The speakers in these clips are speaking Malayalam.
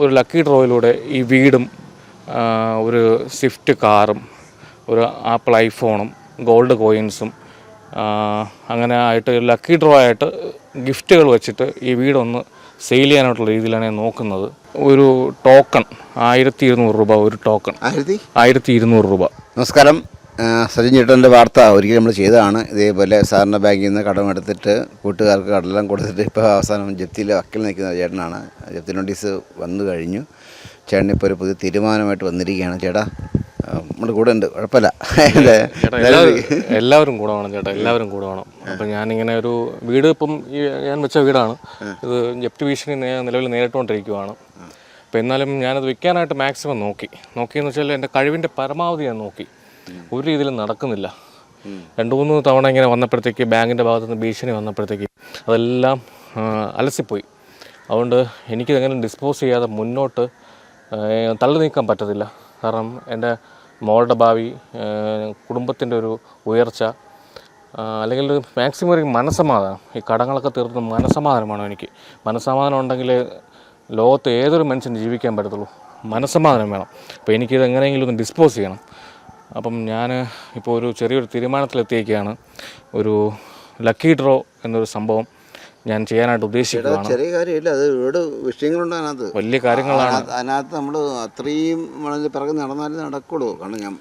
ഒരു ലക്കി ഡ്രോയിലൂടെ ഈ വീടും ഒരു സ്വിഫ്റ്റ് കാറും ഒരു ആപ്പിൾ ഐഫോണും ഗോൾഡ് കോയിൻസും അങ്ങനെ ആയിട്ട് ലക്കി ഡ്രോ ആയിട്ട് ഗിഫ്റ്റുകൾ വെച്ചിട്ട് ഈ വീടൊന്ന് സെയിൽ ചെയ്യാനായിട്ടുള്ള രീതിയിലാണ് ഞാൻ നോക്കുന്നത്. ഒരു ടോക്കൺ ആയിരത്തി ഇരുന്നൂറ് രൂപ ഒരു ടോക്കൺ. ആയിരത്തി ഇരുന്നൂറ് രൂപ. നമസ്കാരം. സജിൻ ചേട്ടന്റെ വാർത്ത ഒരിക്കലും നമ്മൾ ചെയ്തതാണ്. ഇതേപോലെ സാറിന്റെ ബാങ്കിൽ നിന്ന് കടം എടുത്തിട്ട് കൂട്ടുകാർക്ക് കടലെല്ലാം കൊടുത്തിട്ട് ഇപ്പോൾ അവസാനം ജപ്തിയിൽ വക്കിൽ നിൽക്കുന്ന ചേട്ടനാണ്. ജപ്തി നോട്ടീസ് വന്നു കഴിഞ്ഞു. ചേട്ടൻ ഇപ്പോൾ ഒരു പുതിയ തീരുമാനമായിട്ട് വന്നിരിക്കുകയാണ്. ചേട്ടാ നമ്മുടെ കൂടെ ഉണ്ട്. കുഴപ്പമില്ല. എല്ലാവരും കൂടെ വേണം ചേട്ടാ എല്ലാവരും കൂടെ വേണം. അപ്പം ഞാനിങ്ങനെ ഒരു വീട് ഇപ്പം ഈ ഞാൻ വെച്ച വീടാണ്. ഇത് ജപ്തി ഭീഷണി നിലവിൽ നേരിട്ടുകൊണ്ടിരിക്കുവാണ്. അപ്പം എന്നാലും ഞാനത് വിൽക്കാനായിട്ട് മാക്സിമം നോക്കി. നോക്കിയെന്ന് വെച്ചാൽ എന്റെ കഴിവിന്റെ പരമാവധി ഞാൻ നോക്കി. ഒരു രീതിയിലും നടക്കുന്നില്ല. രണ്ട് മൂന്ന് തവണ ഇങ്ങനെ വന്നപ്പോഴത്തേക്ക് ബാങ്കിന്റെ ഭാഗത്തു നിന്ന് ഭീഷണി വന്നപ്പോഴത്തേക്ക് അതെല്ലാം അലസിപ്പോയി. അതുകൊണ്ട് എനിക്കിതെങ്ങനെ ഡിസ്പോസ് ചെയ്യാതെ മുന്നോട്ട് തള്ളി നീക്കാൻ പറ്റത്തില്ല. കാരണം എന്റെ മോളുടെ ഭാവി കുടുംബത്തിന്റെ ഒരു ഉയർച്ച അല്ലെങ്കിൽ ഒരു മാക്സിമം ഒരു മനസ്സമാധാനം. ഈ കടങ്ങളൊക്കെ തീർത്ത് മനസ്സമാധാനമാണ് എനിക്ക്. മനസ്സമാധാനം ഉണ്ടെങ്കിൽ ലോകത്ത് ഏതൊരു മനുഷ്യന് ജീവിക്കാൻ പറ്റത്തുള്ളൂ. മനസ്സമാധാനം വേണം. അപ്പോൾ എനിക്കിത് എങ്ങനെയെങ്കിലും ഒന്ന് ഡിസ്പോസ് ചെയ്യണം. അപ്പം ഞാൻ ഇപ്പോൾ ഒരു ചെറിയൊരു തീരുമാനത്തിലെത്തിയേക്കാണ് ഒരു ലക്കി ഡ്രോ എന്നൊരു സംഭവം ഞാൻ ചെയ്യാനായിട്ട് ഉദ്ദേശിക്കുന്നത് ചെറിയ കാര്യമില്ല അത് ഒരുപാട് വിഷയങ്ങളുണ്ട് അതിനകത്ത്. വലിയ കാര്യങ്ങളാണ്. അതിനകത്ത് നമ്മൾ അത്രയും വളരെ പിറകെ നടന്നാലേ നടക്കുള്ളൂ. കാരണം ഞാൻ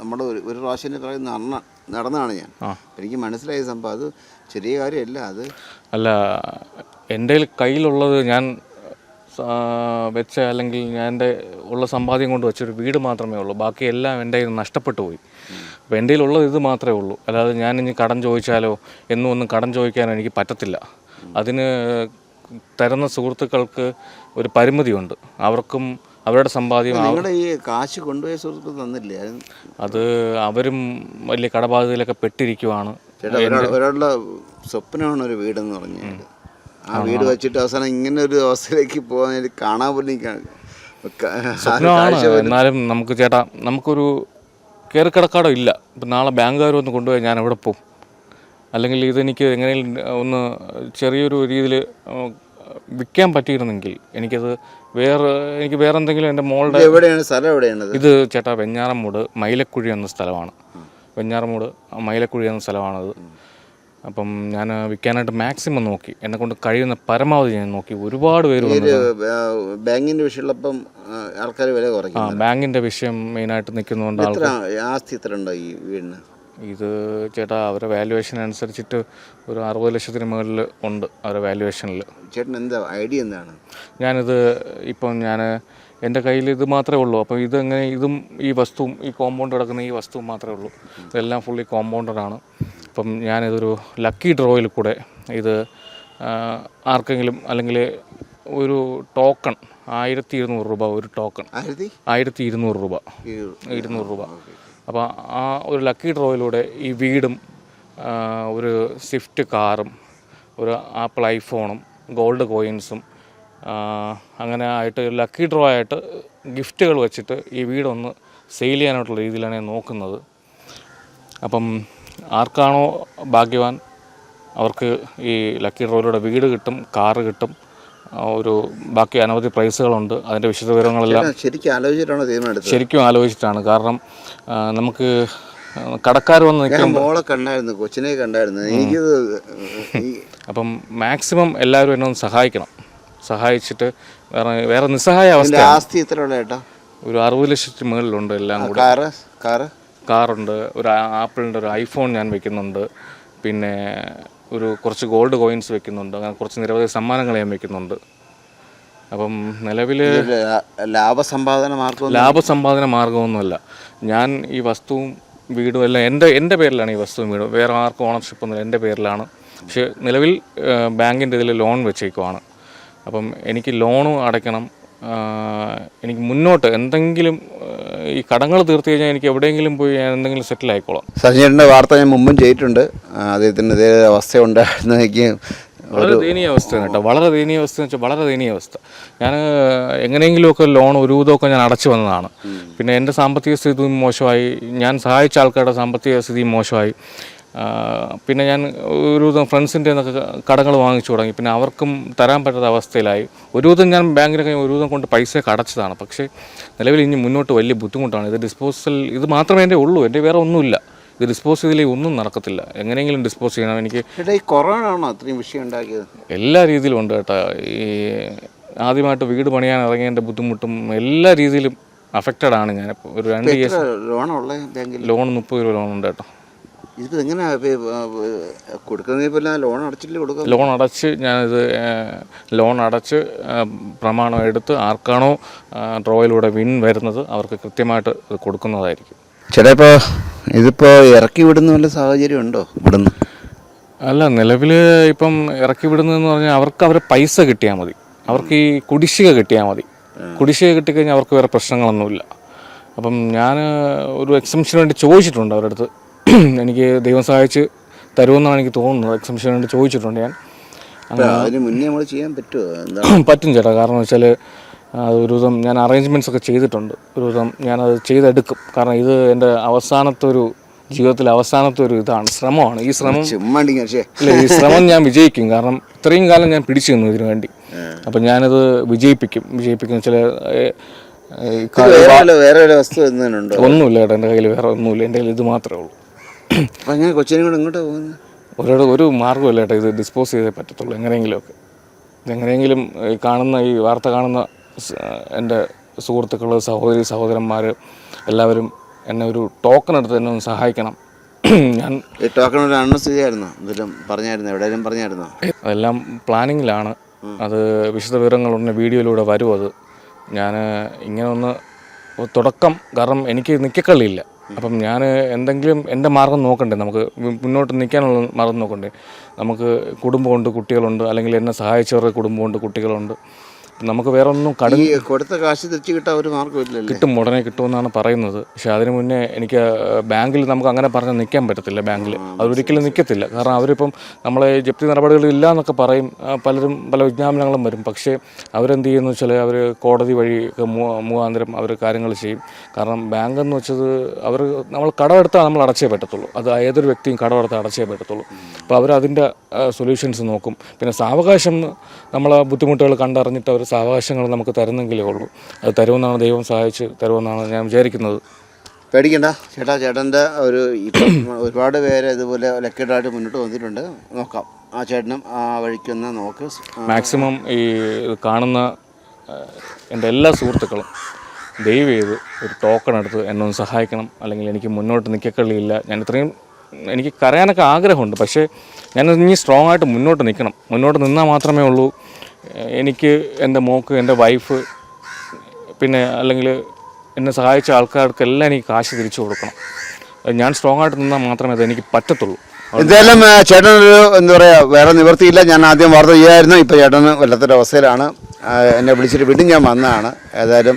നമ്മുടെ ഒരു ഒരു പ്രാവശ്യം പിറകെ നടന്ന നടന്നാണ് ഞാൻ. എനിക്ക് മനസ്സിലായ സംഭവം. അത് ചെറിയ കാര്യമല്ല അത് അല്ല എന്റെ കയ്യിലുള്ളത് ഞാൻ വെച്ച അല്ലെങ്കിൽ ഞാൻ എന്റെ ഉള്ള സമ്പാദ്യം കൊണ്ട് വെച്ചൊരു വീട് മാത്രമേ ഉള്ളൂ. ബാക്കി എല്ലാം എന്റെ കയ്യിൽ നഷ്ടപ്പെട്ടു പോയി. അപ്പോൾ എന്റെ കയ്യിലുള്ളത് ഇത് മാത്രമേ ഉള്ളൂ. അല്ലാതെ ഞാൻ ഇനി കടം ചോദിച്ചാലോ എന്നും ഒന്നും കടം ചോദിക്കാനോ എനിക്ക് പറ്റത്തില്ല. അതിന് തരുന്ന സുഹൃത്തുക്കൾക്ക് ഒരു പരിമിതിയുണ്ട്. അവർക്കും അവരുടെ സമ്പാദ്യം നിങ്ങളുടെ ഈ കാശ് കൊണ്ടുപോയ സുഹൃത്തുക്കൾ തന്നില്ലേ? അത് അവരും വലിയ കടബാധ്യതയിലൊക്കെ പെട്ടിരിക്കുവാണ്. ഒരാളുടെ സ്വപ്നമാണ് ഒരു വീടെന്ന് പറഞ്ഞാൽ ആ വീട് വെച്ചിട്ട് അവസാനം ഇങ്ങനെ ഒരു അവസ്ഥയിലേക്ക് പോകാൻ കാണാൻ പോലും എനിക്ക് എന്നാലും നമുക്ക് ചേട്ടാ നമുക്കൊരു കയറി കിടക്കാടോ ഇല്ല. ഇപ്പം നാളെ ബാങ്കുകാർ ഒന്ന് കൊണ്ടുപോയി ഞാൻ എവിടെ പോകും അല്ലെങ്കിൽ ഇതെനിക്ക് എങ്ങനെയും ഒന്ന് ചെറിയൊരു രീതിയിൽ വിൽക്കാൻ പറ്റിയിരുന്നെങ്കിൽ എനിക്കത് വേറെ എനിക്ക് വേറെ എന്തെങ്കിലും എന്റെ മോളുടെ എവിടെയാണ്? സ്ഥലം എവിടെയാണ് ഇത് ചേട്ടാ വെഞ്ഞാറമൂട് മൈലക്കുഴി എന്ന സ്ഥലമാണ്. വെഞ്ഞാറമൂട് മൈലക്കുഴി എന്ന സ്ഥലമാണത്. അപ്പം ഞാൻ വിൽക്കാനായിട്ട് മാക്സിമം നോക്കി. എന്നെ കൊണ്ട് കഴിയുന്ന പരമാവധി ഞാൻ നോക്കി. ഒരുപാട് പേര് ബാങ്കിന്റെ വിഷയമുള്ളപ്പം ആൾക്കാർ വില ആ ബാങ്കിന്റെ വിഷയം മെയിനായിട്ട് നിൽക്കുന്നതുകൊണ്ട് ആസ്തി എത്ര ഉണ്ടോ ഈ വീടിന്? ഇത് ചേട്ടാ അവരുടെ വാല്യുവേഷൻ അനുസരിച്ചിട്ട് ഒരു അറുപത് ലക്ഷത്തിന് മുകളിൽ ഉണ്ട് അവരുടെ വാല്യുവേഷനിൽ ചേട്ടൻ എന്താ ഐഡിയ എന്താണ്? ഞാനിത് ഇപ്പം ഞാൻ എന്റെ കയ്യിൽ ഇത് മാത്രമേ ഉള്ളൂ. അപ്പോൾ ഇതെങ്ങനെ ഇതും ഈ വസ്തുവും ഈ കോമ്പൗണ്ട് കിടക്കുന്ന ഈ വസ്തുവും മാത്രമേ ഉള്ളൂ. ഇതെല്ലാം ഫുള്ളി കോമ്പൗണ്ടഡാണ് അപ്പം ഞാനിതൊരു ലക്കി ഡ്രോയിൽ കൂടെ ഇത് ആർക്കെങ്കിലും അല്ലെങ്കിൽ ഒരു ടോക്കൺ ആയിരത്തി ഇരുന്നൂറ് രൂപ ഒരു ടോക്കൺ. ആയിരത്തി? ഇരുന്നൂറ് രൂപ. ഇരുന്നൂറ്. രൂപ. അപ്പോൾ ആ ഒരു ലക്കി ഡ്രോയിലൂടെ ഈ വീടും ഒരു സ്വിഫ്റ്റ് കാറും ഒരു ആപ്പിൾ ഐഫോണും ഗോൾഡ് കോയിൻസും അങ്ങനെ ആയിട്ട് ലക്കി ഡ്രോ ആയിട്ട് ഗിഫ്റ്റുകൾ വെച്ചിട്ട് ഈ വീടൊന്ന് സെയിൽ ചെയ്യാനായിട്ടുള്ള രീതിയിലാണ് ഞാൻ നോക്കുന്നത്. അപ്പം ആർക്കാണോ ഭാഗ്യവാൻ അവർക്ക് ഈ ലക്കി ഡ്രോയിലൂടെ വീട് കിട്ടും കാറ് കിട്ടും ഒരു ബാക്കി അനവധി പ്രൈസുകളുണ്ട്. അതിന്റെ വിശദവിവരങ്ങളെല്ലാം ശരിക്കും ആലോചിച്ചിട്ടാണ് തീരുമാനം ശരിക്കും ആലോചിച്ചിട്ടാണ്. കാരണം നമുക്ക് കടക്കാർ വന്ന് നിൽക്കുന്നു മോളെ കണ്ടായിരുന്നു കൊച്ചിനെ കണ്ടായിരുന്നു. എനിക്ക് അപ്പം മാക്സിമം എല്ലാവരും എന്നെ ഒന്ന് സഹായിക്കണം. സഹായിച്ചിട്ട് വേറെ വേറെ നിസ്സഹായ അവസ്ഥ ആസ്തി എത്ര ഉള്ള ഒരു അറുപത് ലക്ഷത്തിന് മുകളിലുണ്ട് എല്ലാം കൂടെ. Car car? കാറുണ്ട് ഒരു ആപ്പിളിന്റെ ഒരു ഐഫോൺ ഞാൻ വെക്കുന്നുണ്ട് പിന്നെ ഒരു കുറച്ച് ഗോൾഡ് കോയിൻസ് വെക്കുന്നുണ്ട് അങ്ങനെ കുറച്ച് നിരവധി സമ്മാനങ്ങൾ ഞാൻ വെക്കുന്നുണ്ട്. അപ്പം നിലവിൽ ലാഭസമ്പാദന മാർഗം ലാഭസമ്പാദന മാർഗമൊന്നുമല്ല ഞാൻ ഈ വസ്തുവും വീടും എല്ലാം എന്റെ എന്റെ പേരിലാണ് ഈ വസ്തുവും വീടും. വേറെ ആർക്കും ഓണർഷിപ്പ് ഒന്നുമില്ല എന്റെ പേരിലാണ്. പക്ഷേ നിലവിൽ ബാങ്കിന്റെ ഇതിൽ ലോൺ വെച്ചേക്കുവാണ്. അപ്പം എനിക്ക് ലോണും അടയ്ക്കണം എനിക്ക് മുന്നോട്ട് എന്തെങ്കിലും ഈ കടങ്ങൾ തീർത്തു കഴിഞ്ഞാൽ എനിക്ക് എവിടെയെങ്കിലും പോയി ഞാൻ എന്തെങ്കിലും സെറ്റിൽ ആയിക്കോളാം. സഞ്ജയന്റെ വാർത്ത ഞാൻ മുമ്പും ചെയ്തിട്ടുണ്ട്. അദ്ദേഹത്തിന്റെ ഇതേ അവസ്ഥ ഉണ്ടായിരുന്നു. എനിക്ക് വളരെ ദയനീയ അവസ്ഥ കേട്ടോ. വളരെ ദയനീയ അവസ്ഥ എന്ന് വെച്ചാൽ വളരെ ദയനീയ അവസ്ഥ. ഞാൻ എങ്ങനെയെങ്കിലുമൊക്കെ ലോൺ ഒരു വിധമൊക്കെ ഞാൻ അടച്ചു വന്നതാണ്. പിന്നെ എന്റെ സാമ്പത്തിക സ്ഥിതി മോശമായി. ഞാൻ സഹായിച്ച ആൾക്കാരുടെ സാമ്പത്തിക സ്ഥിതി മോശമായി. പിന്നെ ഞാൻ ഒരു വിധം ഫ്രണ്ട്സിന്റെ നിന്നൊക്കെ കടങ്ങൾ വാങ്ങിച്ചു തുടങ്ങി. പിന്നെ അവർക്കും തരാൻ പറ്റാത്ത അവസ്ഥയിലായി. ഒരു വിധം ഞാൻ ബാങ്കിനൊക്കെ ഒരു വിധം കൊണ്ട് പൈസ അടച്ചതാണ് പക്ഷേ നിലവിൽ ഇനി മുന്നോട്ട് വലിയ ബുദ്ധിമുട്ടാണ്. ഇത് ഡിസ്പോസൽ ഇത് മാത്രമേ എന്റെ ഉള്ളൂ. എന്റെ വേറെ ഒന്നുമില്ല. ഇത് ഡിസ്പോസ് ചെയ്തില്ലെങ്കിൽ ഒന്നും നടക്കത്തില്ല. എങ്ങനെയെങ്കിലും ഡിസ്പോസ് ചെയ്യണം. എനിക്ക് ഈ കൊറോണ ആണോ അത്രയും വിഷയം ഉണ്ടാക്കിയത്? എല്ലാ രീതിയിലും ഉണ്ട് കേട്ടോ. ഈ ആദ്യമായിട്ട് വീട് പണിയാൻ ഇറങ്ങിയതിന്റെ ബുദ്ധിമുട്ടും എല്ലാ രീതിയിലും അഫക്റ്റഡ് ആണ് ഞാൻ ഒരു രണ്ട് ലോൺ മുപ്പത് രൂപ ലോൺ ഉണ്ട് കേട്ടോ. ഇതിപ്പോൾ എങ്ങനെ കൊടുക്കുന്നതിൽ പോലെ ലോൺ അടച്ചില്ലേ കൊടുക്കുക ലോൺ അടച്ച് ഞാനിത് ലോൺ അടച്ച് പ്രമാണം എടുത്ത് ആർക്കാണോ ഡ്രോയിലൂടെ വിൻ വരുന്നത് അവർക്ക് കൃത്യമായിട്ട് ഇത് കൊടുക്കുന്നതായിരിക്കും. ചിലപ്പോൾ ഇതിപ്പോൾ ഇറക്കി വിടുന്ന വല്ല സാഹചര്യം ഉണ്ടോ ഇവിടുന്ന്? അല്ല നിലവിൽ ഇപ്പം ഇറക്കി വിടുന്നതെന്ന് പറഞ്ഞാൽ അവർക്ക് അവരെ പൈസ കിട്ടിയാൽ മതി. അവർക്ക് ഈ കുടിശ്ശിക കിട്ടിയാൽ മതി. കുടിശ്ശിക കിട്ടിക്കഴിഞ്ഞാൽ അവർക്ക് വേറെ പ്രശ്നങ്ങളൊന്നുമില്ല. അപ്പം ഞാൻ ഒരു എക്സംഷന് വേണ്ടി ചോദിച്ചിട്ടുണ്ട് അവരുടെ അടുത്ത്. എനിക്ക് ദൈവം സഹായിച്ച് തരുമെന്നാണ് എനിക്ക് തോന്നുന്നത്. എക്സംഷൻ വേണ്ടി ചോദിച്ചിട്ടുണ്ട് ഞാൻ. അതിന് മുന്നേ നമ്മൾ ചെയ്യാൻ പറ്റുമോ പറ്റും ചേട്ടാ. കാരണം വെച്ചാൽ ഒരു വിധം ഞാൻ അറേഞ്ച്മെന്റ്സ് ഒക്കെ ചെയ്തിട്ടുണ്ട്. ഒരു വിധം ഞാനത് ചെയ്തെടുക്കും. കാരണം ഇത് എന്റെ അവസാനത്തെ ഒരു ജീവിതത്തിലെ അവസാനത്തെ ഒരു ഇതാണ്. ശ്രമമാണ്. ഈ ശ്രമം ഇല്ല ഈ ശ്രമം ഞാൻ വിജയിക്കും. കാരണം ഇത്രയും കാലം ഞാൻ പിടിച്ചു നിന്നു ഇതിനു വേണ്ടി. അപ്പം ഞാനത് വിജയിപ്പിക്കും. വിജയിപ്പിക്കും വെച്ചാൽ ഒന്നുമില്ല ചേട്ടാ. എന്റെ കയ്യിൽ വേറെ ഒന്നുമില്ല. എന്റെ കയ്യിൽ ഇത് മാത്രമേ ഉള്ളൂ. അപ്പം കൊച്ചിനെ കൂടെ ഇങ്ങോട്ടാണ് പോകുന്നത് ഒരാട് ഒരു മാർഗമല്ല ചേട്ടാ ഇത് ഡിസ്പോസ് ചെയ്തേ പറ്റത്തുള്ളൂ എങ്ങനെയെങ്കിലുമൊക്കെ. ഇതെങ്ങനെയെങ്കിലും ഈ കാണുന്ന ഈ വാർത്ത കാണുന്ന എന്റെ സുഹൃത്തുക്കൾ സഹോദരി സഹോദരന്മാർ എല്ലാവരും എന്നെ ഒരു ടോക്കൺ എടുത്ത് എന്നെ ഒന്ന് സഹായിക്കണം. ഞാൻ ഈ ടോക്കൺ ഒരു അണ്ണസ്ഥിതിയായിരുന്നു എന്തെങ്കിലും പറഞ്ഞായിരുന്നു? എവിടെയെങ്കിലും പറഞ്ഞായിരുന്നോ? അതെല്ലാം പ്ലാനിങ്ങിലാണ് അത് വിശദ വിവരങ്ങൾ ഉടനെ വീഡിയോയിലൂടെ വരും അത്. ഞാൻ ഇങ്ങനെ ഒന്ന് തുടക്കം കാരണം എനിക്ക് നിൽക്കക്കള്ളിയില്ല അപ്പം ഞാൻ എന്തെങ്കിലും എന്റെ മാർഗം നോക്കണ്ടേ? നമുക്ക് മുന്നോട്ട് നിൽക്കാനുള്ള മാർഗം നോക്കണ്ടേ? നമുക്ക് കുടുംബമുണ്ട് കുട്ടികളുണ്ട് അല്ലെങ്കിൽ എന്നെ സഹായിച്ചവരുടെ കുടുംബമുണ്ട് കുട്ടികളുണ്ട്. നമുക്ക് വേറെ ഒന്നും കട കൊടുത്ത കാശ് തിരിച്ചു കിട്ടാൻ ഒരു മാർഗമില്ല കിട്ടും ഉടനെ കിട്ടുമെന്നാണ് പറയുന്നത്. പക്ഷെ അതിന് മുന്നേ എനിക്ക് ബാങ്കിൽ നമുക്ക് അങ്ങനെ പറഞ്ഞ് നിൽക്കാൻ പറ്റത്തില്ല ബാങ്കിൽ. അതൊരിക്കലും നിൽക്കത്തില്ല. കാരണം അവരിപ്പം നമ്മളെ ജപ്തി നടപടികൾ ഇല്ല എന്നൊക്കെ പറയും. പലരും പല വിജ്ഞാപനങ്ങളും വരും. പക്ഷേ അവരെന്ത് ചെയ്യുന്നു വെച്ചാൽ അവർ കോടതി വഴി മുഖാന്തരം അവർ കാര്യങ്ങൾ ചെയ്യും. കാരണം ബാങ്ക് എന്ന് വെച്ചത് അവർ നമ്മൾ കടമെടുത്താൽ നമ്മൾ അടച്ചേ പറ്റത്തുള്ളൂ. അത് ഏതൊരു വ്യക്തിയും കടമെടുത്താൽ അടച്ചേ പറ്റത്തുള്ളൂ. അപ്പോൾ അവർ അതിന്റെ സൊല്യൂഷൻസ് നോക്കും. പിന്നെ സാവകാശം നമ്മൾ ബുദ്ധിമുട്ടുകൾ കണ്ടറിഞ്ഞിട്ട് അവർ സാവകാശങ്ങൾ നമുക്ക് തരുന്നെങ്കിലേ ഉള്ളൂ. അത് തരുമെന്നാണ് ദൈവം സഹായിച്ച് തരുമെന്നാണ് ഞാൻ വിചാരിക്കുന്നത്. പേടിക്കണ്ട. ചേട്ടാ ചേട്ടന്റെ ഒരു ഒരുപാട് പേര് ഇതുപോലെ ലക്കഡായിട്ട് മുന്നോട്ട് വന്നിട്ടുണ്ട്. നോക്കാം. ആ ചേട്ടനും ആ വഴിക്കൊന്ന് നോക്ക്. മാക്സിമം ഈ കാണുന്ന എന്റെ എല്ലാ സുഹൃത്തുക്കളും ദയവ് ചെയ്ത് ഒരു ടോക്കൺ എടുത്ത് എന്നെ ഒന്ന് സഹായിക്കണം. അല്ലെങ്കിൽ എനിക്ക് മുന്നോട്ട് നിൽക്കക്കള്ളിയില്ല. ഞാൻ ഇത്രയും എനിക്ക് കരയാനൊക്കെ ആഗ്രഹമുണ്ട്. പക്ഷേ ഞാൻ ഇനി സ്ട്രോങ് ആയിട്ട് മുന്നോട്ട് നിൽക്കണം. മുന്നോട്ട് നിന്നാൽ മാത്രമേ ഉള്ളൂ. എനിക്ക് എന്റെ മോക്ക് എന്റെ വൈഫ് പിന്നെ അല്ലെങ്കിൽ എന്നെ സഹായിച്ച ആൾക്കാർക്കെല്ലാം എനിക്ക് കാശ് തിരിച്ചു കൊടുക്കണം. ഞാൻ സ്ട്രോങ് ആയിട്ട് നിന്നാൽ മാത്രമേ അത് എനിക്ക് പറ്റത്തുള്ളൂ. എന്തായാലും ചേട്ടൻ ചേട്ടനൊരു എന്താ പറയുക വേറെ നിവൃത്തിയില്ല. ഞാൻ ആദ്യം വാർത്ത ചെയ്യായിരുന്നു. ഇപ്പോൾ ചേട്ടന് വല്ലാത്തൊരു അവസ്ഥയിലാണ്. എന്നെ വിളിച്ചിട്ട് വീണ്ടും ഞാൻ വന്നതാണ്. ഏതായാലും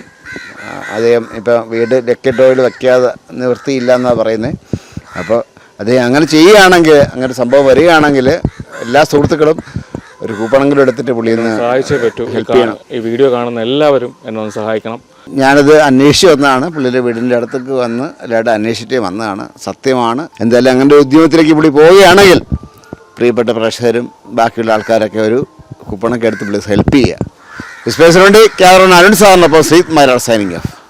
അദ്ദേഹം ഇപ്പോൾ വീട് ലക്കറ്റ് ഓയിൽ വയ്ക്കാതെ നിവൃത്തിയില്ല എന്നാണ് പറയുന്നത് അപ്പോൾ അദ്ദേഹം അങ്ങനെ ചെയ്യുകയാണെങ്കിൽ അങ്ങനെ സംഭവം വരികയാണെങ്കിൽ എല്ലാ സുഹൃത്തുക്കളും ഒരു കൂപ്പണെങ്കിലും എടുത്തിട്ട് പുള്ളി സഹായിച്ചേ പറ്റൂ. ഈ വീഡിയോ കാണുന്ന എല്ലാവരും എന്നെ ഒന്ന് സഹായിക്കണം. ഞാനത് അന്വേഷിച്ച് വന്നതാണ്. പുള്ളിയുടെ വീടിന്റെ അടുത്തേക്ക് വന്ന് എല്ലാവരും അന്വേഷിച്ചിട്ട് വന്നതാണ്. സത്യമാണ്. എന്തായാലും അങ്ങനെ ഉദ്യോഗത്തിലേക്ക് ഉദ്യമത്തിലേക്ക് പുള്ളി പോവുകയാണെങ്കിൽ പ്രിയപ്പെട്ട പ്രേക്ഷകരും ബാക്കിയുള്ള ആൾക്കാരൊക്കെ ഒരു കുപ്പണൊക്കെ എടുത്ത് പുള്ളി ഹെൽപ്പ് ചെയ്യുക. ഡിസ്പേസിന് വേണ്ടി ക്യാമറ അരുൺ സാറിനൊപ്പം ശ്രീത് മാരാർ സൈനിങ് ഓഫ്